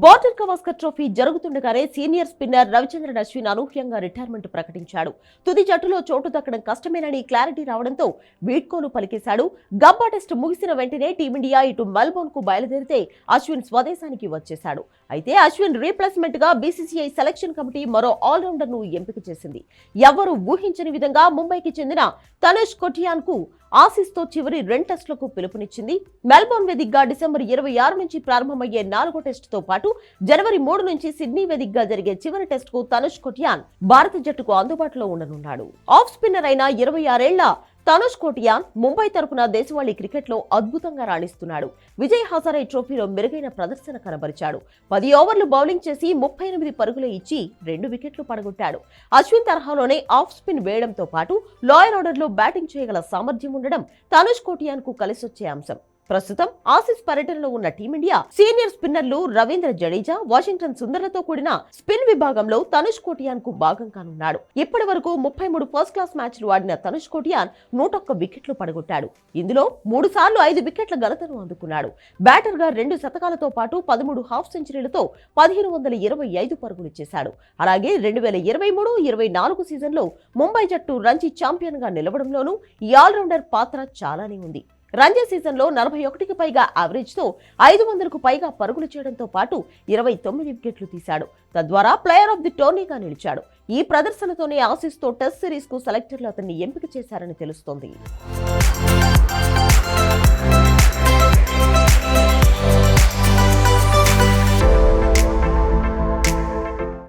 Border Gavaskar trophy జరుగుతుండగానే senior spinner Ravichandran Ashwin అనూహ్యంగా retirement ప్రకటించాడు. తుది జట్టులో చోటు దక్కడం కష్టమేనని క్లారిటీ రావడంతో వీడ్కోలు పలికేశాడు. గబ్బా టెస్ట్ ముగిసిన వెంటనే టీమిండియా ఇటు మెల్బోర్న్కు బయలుదేరితే అశ్విన్ స్వదేశానికి వచ్చేశాడు. అయితే అశ్విన్ రీప్లేస్మెంట్గా బీసీసీఐ సెలక్షన్ కమిటీ మరో ఆల్రౌండర్ను ఎంపిక చేసింది. ఎవరు ఊహించని విధంగా ముంబైకి చెందిన తనుష్ కొటియాన్కు ఆసిస్తో చివరి రెండు టెస్టులకు పిలుపునిచ్చింది. మెల్బోర్న్ వేదికగా డిసెంబర్ ఇరవై ఆరు నుంచి ప్రారంభమయ్యే నాలుగో టెస్టుతో పాటు జనవరి మూడు నుంచి సిడ్నీ వేదికగా జరిగే చివరి టెస్టుకు తనుష్ కొటియాన్ భారత జట్టుకు అందుబాటులో ఉండనున్నాడు. ఆఫ్ స్పిన్నర్ అయిన ఇరవై ఆరేళ్ళ తనుష్ కోటియాన్ ముంబై తరపున దేశవాళీ క్రికెట్లో అద్భుతంగా రాణిస్తున్నాడు. విజయ్ హజారే ట్రోఫీలో మెరుగైన ప్రదర్శన కనబరిచాడు. పది ఓవర్లు బౌలింగ్ చేసి ముప్పై ఎనిమిది పరుగులు ఇచ్చి రెండు వికెట్లు పడగొట్టాడు. అశ్విన్ తరహాలోనే ఆఫ్ స్పిన్ వేయడంతో పాటు లోయర్ ఆర్డర్లో బ్యాటింగ్ చేయగల సామర్థ్యం ఉండడం తనుష్ కోటియాన్కు కలిసొచ్చే అంశం. ప్రస్తుతం ఆసీస్ పర్యటనలో ఉన్న టీమిండియా సీనియర్ స్పిన్నర్లు రవీంద్ర జడేజా వాషింగ్టన్ సుందర్లతో కూడిన స్పిన్ విభాగంలో తనుష్ కోటియాన్కు భాగం కానున్నాడు. ఇప్పటి వరకు ముప్పై మూడు ఫస్ట్ క్లాస్ మ్యాచ్లు ఆడిన తనుష్ కోటియాన్ నూటొక్క వికెట్లు పడగొట్టాడు. ఇందులో మూడు సార్లు ఐదు వికెట్ల ఘనతను అందుకున్నాడు. బ్యాటర్గా రెండు శతకాలతో పాటు పదమూడు హాఫ్ సెంచరీలతో పదిహేను వందల ఇరవై ఐదు పరుగులు చేశాడు. అలాగే రెండు వేల ఇరవై మూడు ఇరవై నాలుగు సీజన్లో ముంబై జట్టు రంజీ ఛాంపియన్గా నిలవడంలోనూ ఈ ఆల్రౌండర్ పాత్ర చాలానే ఉంది. రంజీ సీజన్లో నలభై ఒకటికి పైగా యావరేజ్తో ఐదు వందలకు పైగా పరుగులు చేయడంతో పాటు ఇరవై తొమ్మిది వికెట్లు తీశాడు. తద్వారా ప్లేయర్ ఆఫ్ ది టోర్నీగా నిలిచాడు. ఈ ప్రదర్శనతోనే ఆసీస్తో టెస్ట్ సిరీస్కు సెలెక్టర్లు అతన్ని ఎంపిక చేశారని తెలుస్తోంది.